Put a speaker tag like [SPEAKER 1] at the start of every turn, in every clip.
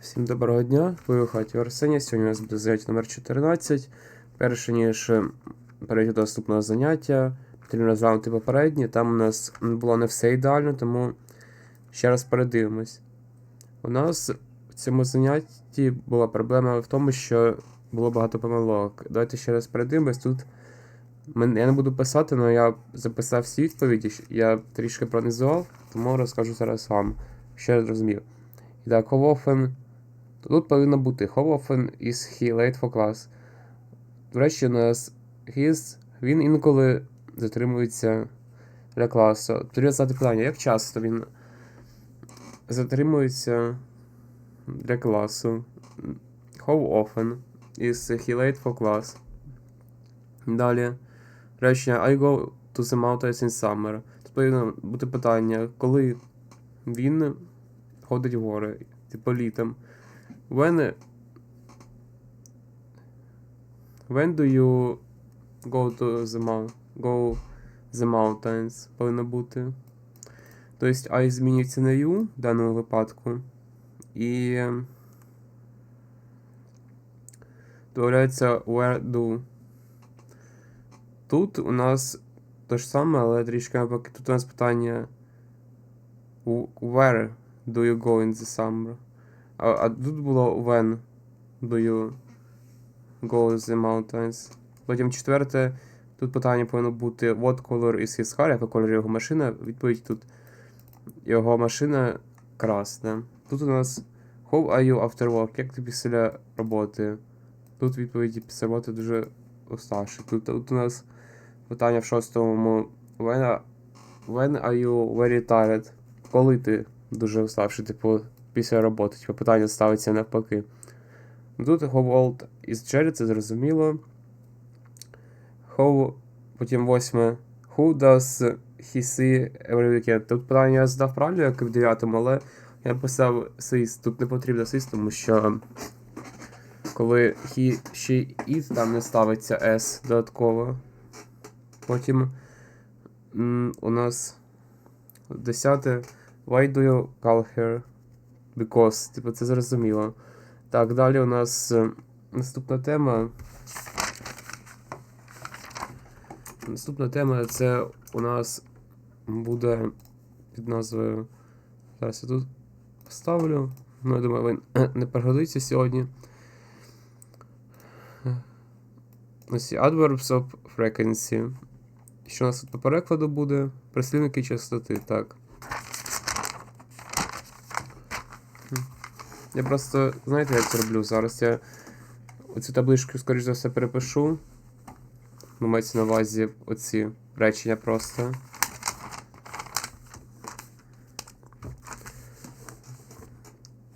[SPEAKER 1] Всім доброго дня. Ви хаті Арсенія. Сьогодні у нас буде заняття номер 14. Перше, ніж е, перейти до наступного заняття, потрібно розглянути попереднє. Там у нас було не все ідеально, тому ще раз передивимось. У нас в цьому занятті була проблема в тому, що було багато помилок. Давайте ще раз передивимось. Тут я не буду писати, але я записав всі відповіді. Я трішки пронизував, тому розкажу зараз вам. Ще раз розумів. І так, how often... Тут повинно бути how often is he late for class. Речі, у нас his, він інколи затримується для класу. Потрібно задати питання, як часто він затримується для класу. How often is he late for class? Далі. Речення I go to the mountains in summer. Тут повинно бути питання, коли він ходить в гори, типу літом. When When do you go to the mount, go the mountains? Повинно бути. Тобто I змінюється на you в даному випадку. І додається where do. Тут у нас те ж саме, але трішки. Тут у нас питання Where do you go in the summer? А, а тут було when do you go the mountains. Потім четверте, тут питання повинно бути What color is his car? Яка кольор його машина? Відповідь тут його машина красна. Тут у нас How are you after work? Як ти після роботи? Тут відповіді після роботи дуже уставші. Тут, тут у нас питання в шостому When when are you very tired? Коли ти дуже уставший, типу, після роботи? Типу, питання ставиться навпаки. Ну, Тут how is Jerry, це зрозуміло. How, потім восьме. Who does he see every weekend? Тут питання я задав правильно, як і в дев'ятому, але я писав свист. Тут не потрібно свист, тому що коли he, she, it, там не ставиться S додатково. Потім у нас десяте. Why do you call her? Because, типу, це зрозуміло. Так, далі у нас е, наступна тема. Наступна тема це у нас буде під назвою. Зараз я тут поставлю. Ну, я думаю, він не пригодиться сьогодні. Ось adverbs of frequency. Що у нас тут по перекладу буде? Прислівники частоти, так. Я просто, знаєте, як роблю? Зараз я оцю табличку, скоріш за все, перепишу. Ну, мається на увазі оці речення просто.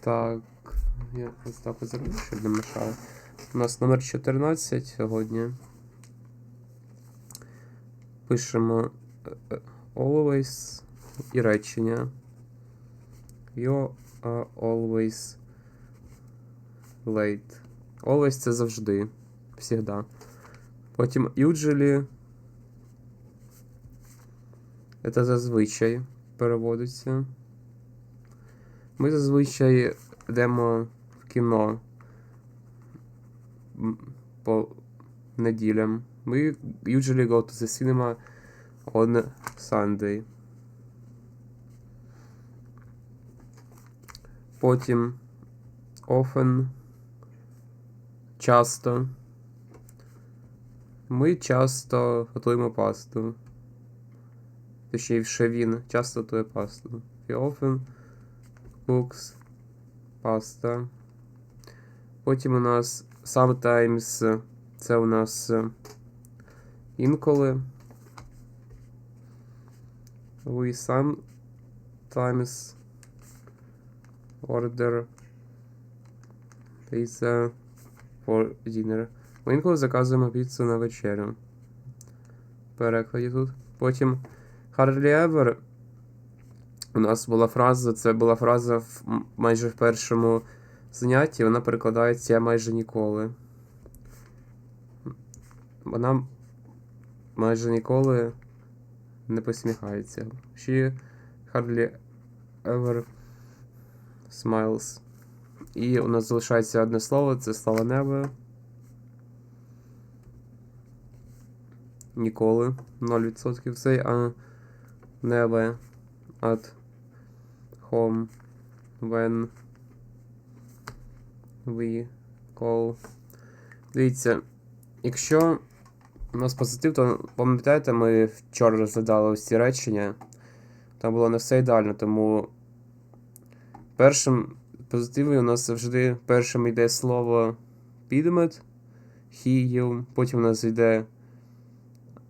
[SPEAKER 1] Так, я ось так зроблю, щоб не мешало. У нас номер 14 сьогодні. Пишемо е, е, always і речення. You are always late. Always це завжди. Всегда. Потім usually. Це зазвичай переводиться. Ми зазвичай йдемо в кіно по неділям. We usually go to the cinema on Sunday. Потім often. Часто. Ми часто готуємо пасту. Точніше, він часто готує пасту. He often cooks pasta. Потім у нас sometimes це у нас інколи. We sometimes order pizza for dinner. Ми інколи заказуємо піцу на вечерю. Перекладі тут. Потім hardly ever. У нас була фраза, це була фраза в, майже в першому занятті, вона перекладається майже ніколи. Вона майже ніколи не посміхається. She hardly ever smiles. І у нас залишається одне слово, це слово never. Ніколи. 0% цей, а never at home when we call. Дивіться, якщо у нас позитив, то пам'ятаєте, ми вчора розглядали ось ці речення. Там було не все ідеально, тому першим позитиві у нас завжди першим йде слово підмет, you, потім у нас йде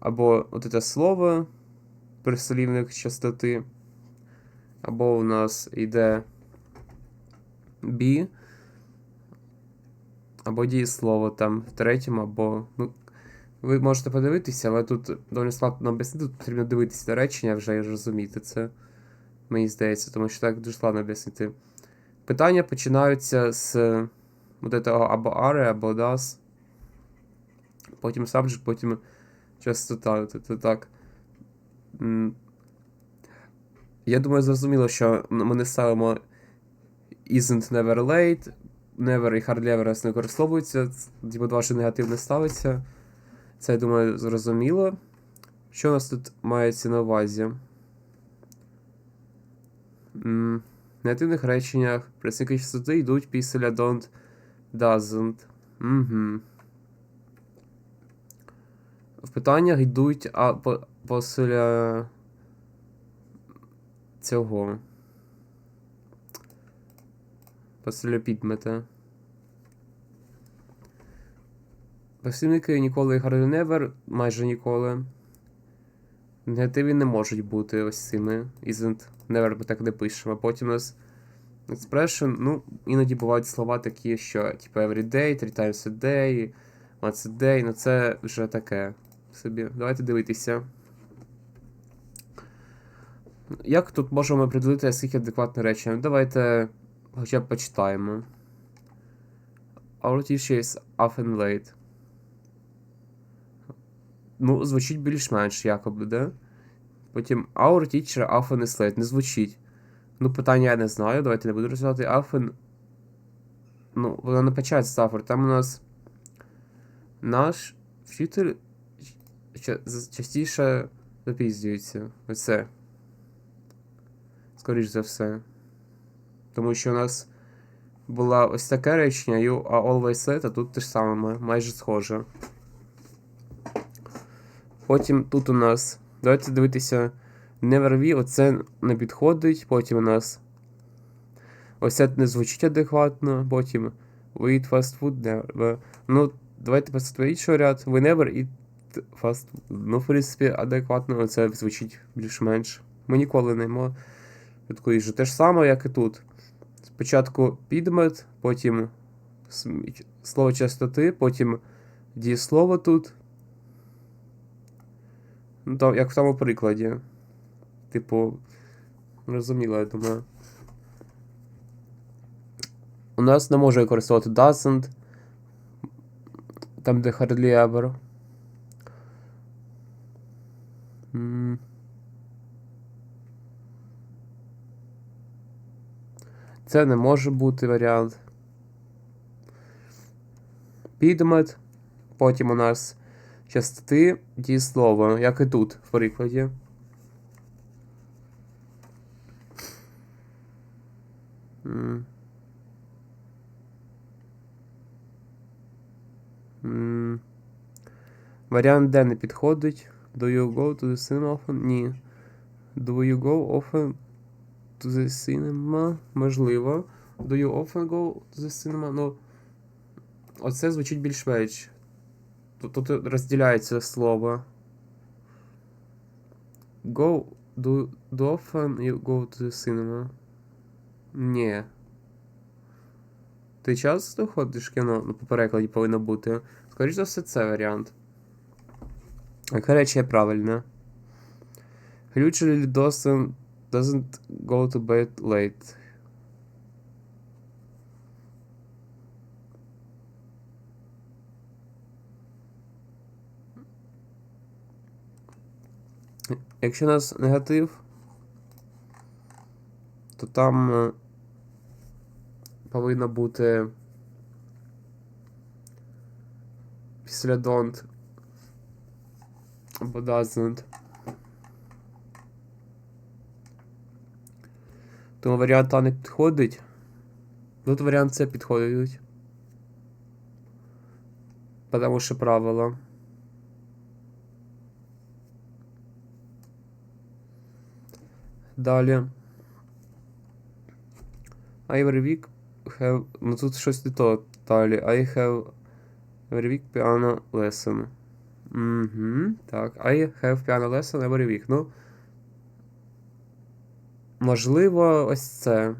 [SPEAKER 1] або от це слово, прислівник частоти, або у нас йде be, або дієслово там в третьому, або. Ну, ви можете подивитися, але тут доволі складно об'яснити, тут потрібно дивитися на речення вже і розуміти це. Мені здається, тому що так дуже складно об'яснити. Питання починаються з от этого або are, або does. Потім subject, потім частота. Це так. Я думаю, зрозуміло, що ми не ставимо isn't never late, never і hardly ever не використовуються. Типу два що негатив не ставиться. Це, я думаю, зрозуміло. Що у нас тут мається на увазі? Негативних реченнях представники частоти йдуть після don't, doesn't. Угу. В питаннях йдуть а, по, після цього. Після підмета. Працівники ніколи і never, майже ніколи. Негативі не можуть бути ось цими. Isn't never ми так не пишемо. Потім у нас expression, ну, іноді бувають слова такі, що типу every day, three times a day, once a day, ну це вже таке собі. Давайте дивитися. Як тут можемо приділити скільки адекватне речення? Ну, Давайте хоча б почитаємо. Our teacher is often late. Ну, звучить більш-менш якоби, да? Потім Our teacher often is late. Не звучить. Ну, питання я не знаю. Давайте не буду розглядати. Often. Ну, вона не почать стафор. Там у нас наш вчитель частіше запізнюється. Оце. Скоріш за все. Тому що у нас була ось таке речення, you are always late, а тут те ж саме, майже схоже. Потім тут у нас. Давайте дивитися. We, оце не підходить. Потім у нас. Ось це не звучить адекватно. Потім. We eat fast food never. Ну, давайте просто інший ряд. We never eat fast food. Ну, в принципі, адекватно це звучить більш-менш. Ми ніколи не їмо таку їжу. Те ж саме, як і тут. Спочатку підмет, потім слово частоти, потім дієслово тут. Ну, як в тому прикладі. Типу, розуміло, я думаю. У нас не може використовувати doesn't. Там, де hardly ever. Це не може бути варіант. Підмет. Потім у нас частоти дієслова, як і тут в прикладі. М. М. Варіант Д не підходить. Do you go to the cinema often? Ні. Do you go often to the cinema? Можливо. Do you often go to the cinema? Ну. Оце звучить більш-менш. Тут, тут розділяється слово. Go. Do, do often you go to the cinema? Ні. Ти часто ходиш в кіно? Ну, по перекладі повинно бути. Скоріше за все, це варіант. Яка речі є правильна? Usually doesn't, doesn't go to bed late. Якщо у нас негатив, то там е, повинно бути після don't або doesn't. Тому варіант А не підходить. Тут варіант С підходить. Потому що правило. Далі. I every week have. Ну тут щось не то далі. I have every week piano lesson. Угу. Так. I have piano lesson every week. Ну. Можливо, ось це.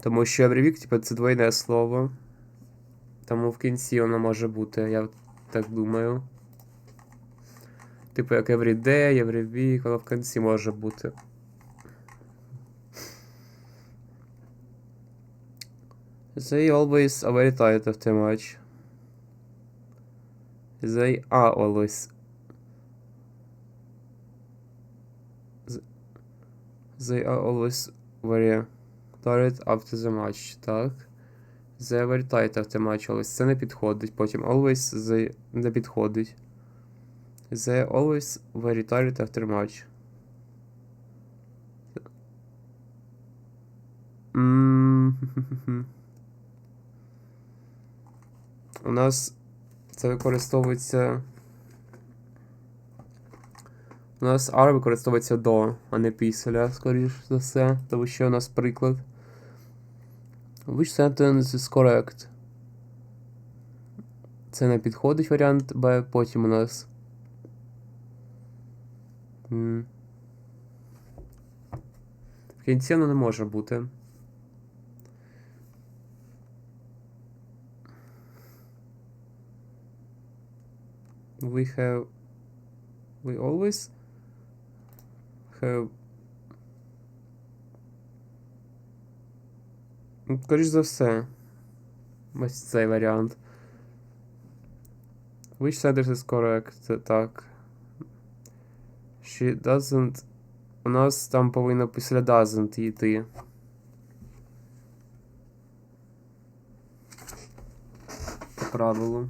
[SPEAKER 1] Тому що every week, типу, це двойне слово. Тому в кінці воно може бути, я так думаю. Типу, як every day, every week, воно в кінці може бути. They always are very tired after match. They are always. Th- They are always very tired after the match, так. They are very tired after match always. Це не підходить. Потім always they не підходить. They always very tired after match. У нас це використовується. У нас R використовується до, а не після, скоріш за все, тому що у нас приклад. Which sentence is correct? Це не підходить варіант Б, потім у нас. В кінці воно не може бути. We have. We always have. Скоріш за все. Ось цей варіант. Which sentence is correct? Так. She doesn't. У нас там повинно після doesn't йти. По правилу.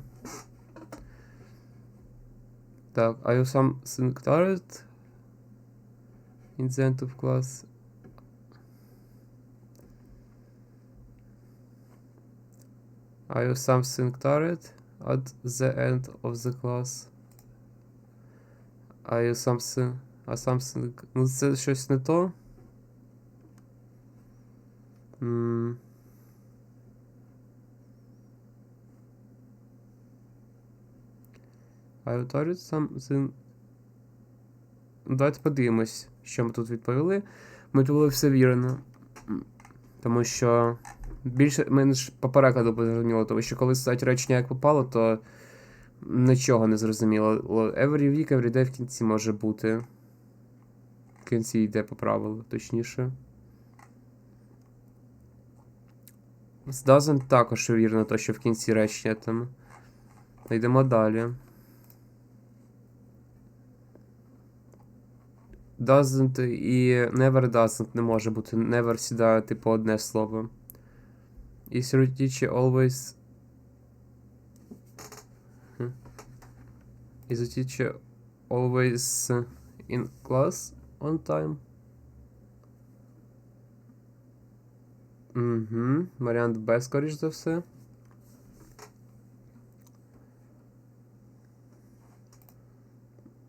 [SPEAKER 1] Так, are you something tired? In the end of class. Are you something tired at the end of the class? Are you something. А something. Ну, це щось не то. М. You tired something. Давайте подивимось, що ми тут відповіли. Ми відповіли все вірно. Тому що більше менш по перекладу зрозуміло, тому що коли стать речення як попало, то нічого не зрозуміло. Every week, every day в кінці може бути. В кінці йде по правилу, точніше. З doesn't також вірно, то що в кінці речення там. Йдемо далі. Doesn't і never doesn't не може бути. Never сідає, типу, одне слово. Your teacher always. Is the teacher always in class on time? Угу. Варіант Б, скоріш за все.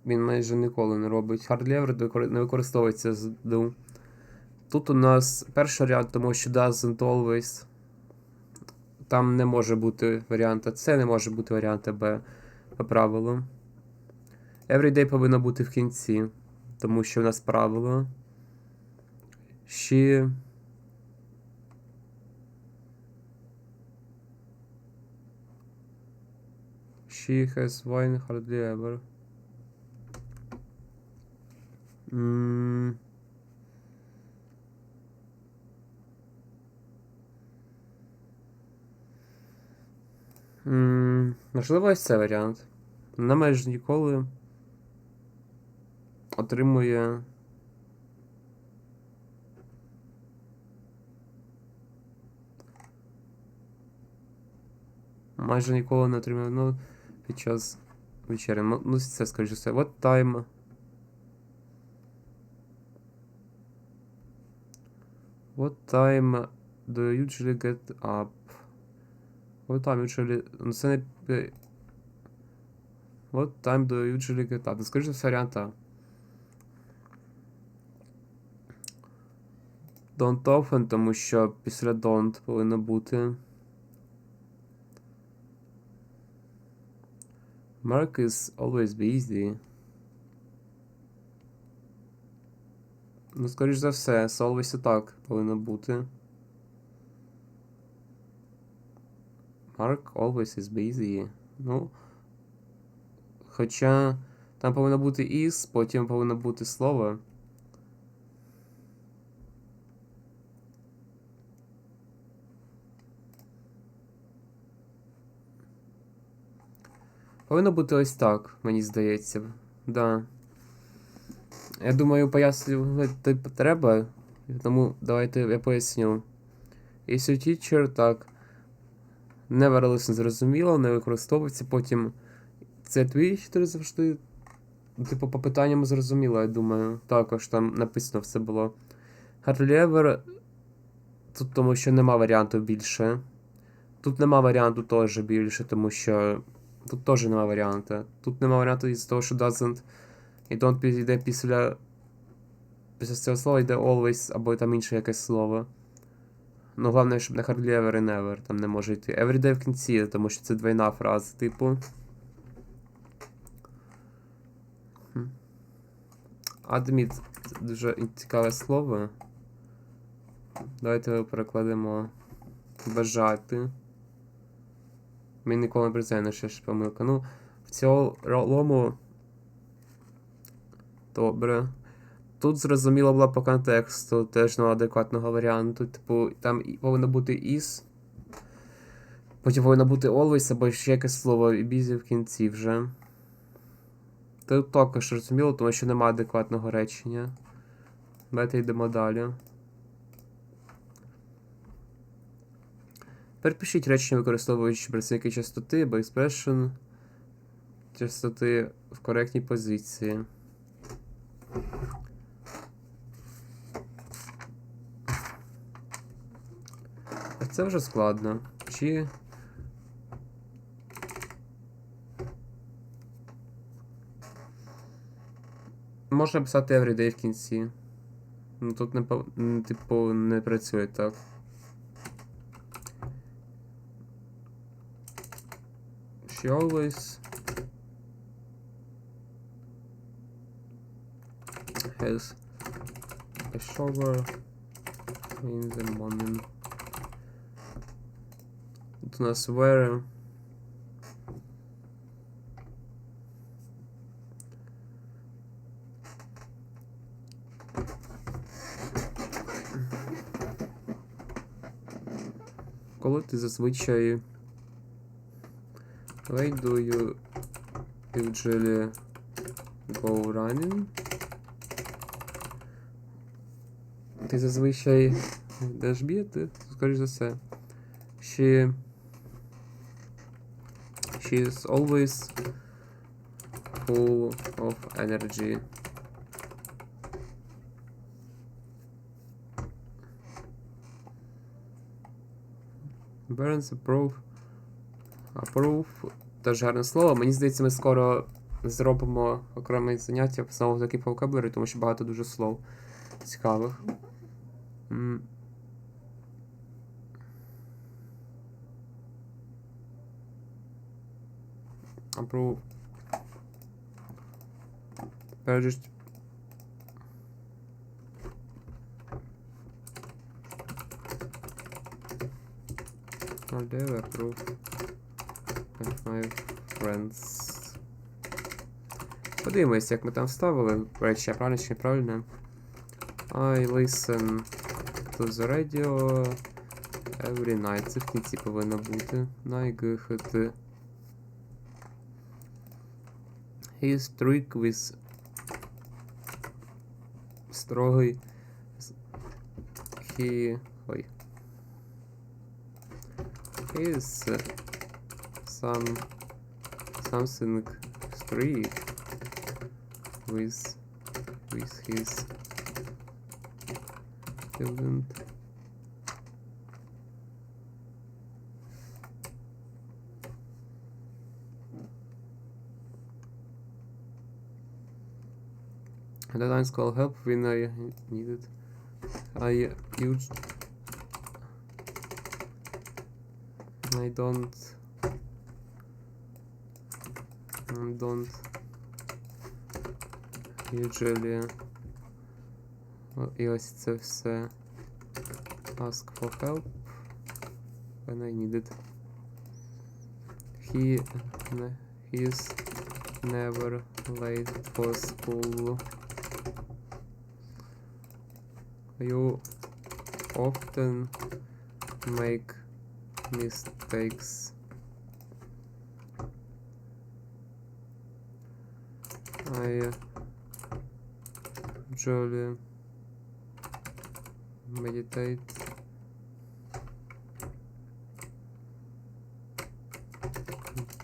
[SPEAKER 1] Він майже ніколи не робить. Ever не використовується з do. Тут у нас перший варіант, тому що doesn't always. Там не може бути варіанта С, не може бути варіанта Б по правилу. Everyday повинно бути в кінці, тому що в нас правило. She. She has wine hardly ever. М. М, Можливо, ось це варіант. Вона майже ніколи отримує. Майже ніколи не отримав ну, під час вечері. Ну, ну це скоріше все. What time. What time do you usually get up? What time usually... Ну це не... What time do you usually get up? Ну, скоріше варіант Don't often, тому що після don't повинно бути. Mark is always busy. Ну, скоріш за все, з always і так повинно бути. Mark always is busy. Ну. Хоча там повинно бути is, потім повинно бути слово. Повинно бути ось так, мені здається. Да. Я думаю, пояснювати треба, тому давайте я поясню. Якщо teacher, так. Never listen зрозуміло, не використовується, потім це твій завжди. Типу, по питанням зрозуміло, я думаю. Також там написано все було. Hardly ever. Тут тому що нема варіанту більше. Тут нема варіанту теж більше, тому що. Тут теж нема варіанту. Тут нема варіанту із того, що doesn't і don't пі- йде після. Після цього слова йде always або там інше якесь слово. Ну, головне, щоб не hardly ever і never там не може йти. Everyday в кінці, тому що це двойна фраза, типу. Admit дуже цікаве слово. Давайте його перекладемо бажати. Мені ніколи не признає, що ж помилка. Ну, в цілому. Добре. Тут зрозуміло було по контексту, теж нема адекватного варіанту. Типу, там повинно бути is. Потім повинно бути always або ще якесь слово і busy в кінці вже. Тут також зрозуміло, тому що немає адекватного речення. Давайте йдемо далі. Тепер пишіть речення, використовуючи працівники частоти або expression частоти в коректній позиції. А Це вже складно. Чи. Можна писати everyday в кінці. Ну тут не типу не працює так. She always has a shower in the morning. Тут у нас where Коли ти зазвичай Why do you usually go running? Ти зазвичай йдеш бігати, скоріш за все. She... She is always full of energy. Burns approve. Approve. Теж гарне слово. Мені здається, ми скоро зробимо окреме заняття знову таки по vocabulary, тому що багато дуже слов цікавих. Approve. Ж- I'll do approve my friends. Подивимось, як ми там вставили. Речі, правильно чи неправильно. I listen to the radio every night. Це в кінці повинно бути. Найгихати. He is strict with строгий. He... Ой. He is uh, some something street with with his student. The lines call help when I need it. I used I don't I don't usually. О, І ось це все. Ask for help when I need it. He, ne- he's never late for school. You often make mistakes. I usually meditate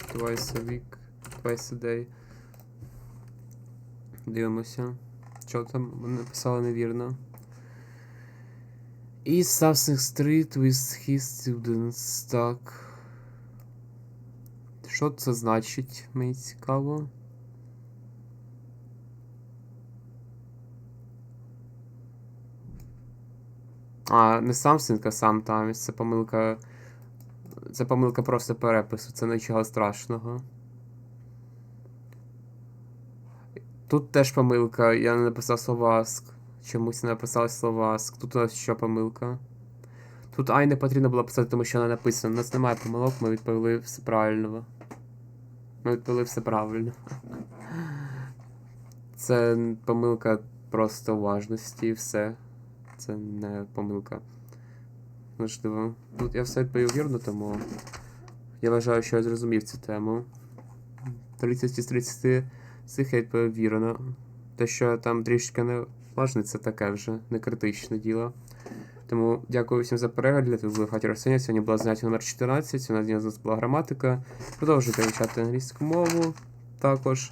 [SPEAKER 1] twice a week, twice a day. Дивимося. Що там написали невірно. Is something street with his students. Так. Значить? Мені цікаво. А, не something, а sometimes. Це помилка. Це помилка просто перепису, це нічого страшного. Тут теж помилка, я не написав слово ask. Чомусь не написав слово ask. Тут у нас що помилка. Тут I не потрібно було писати, тому що вона написана. У нас немає помилок, ми відповіли все правильно. Ми відповіли все правильно. Це помилка просто уважності і все. Це не помилка. Можливо. Тут я все відповів вірно, тому я вважаю, що я зрозумів цю тему. 30 з 30 цих я відповів вірно. Те, що там трішки не важне, це таке вже не критичне діло. Тому дякую всім за перегляд. Тут були Хаті Арсенія. Сьогодні була заняття номер 14. У нас була граматика. Продовжуйте вивчати англійську мову також.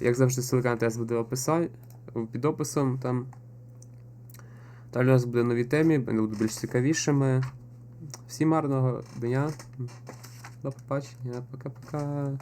[SPEAKER 1] Як завжди, ссылка на тест буде в під описом там. Далі у нас буде нові темі, вони будуть більш цікавішими. Всім гарного дня. До побачення. Пока-пока.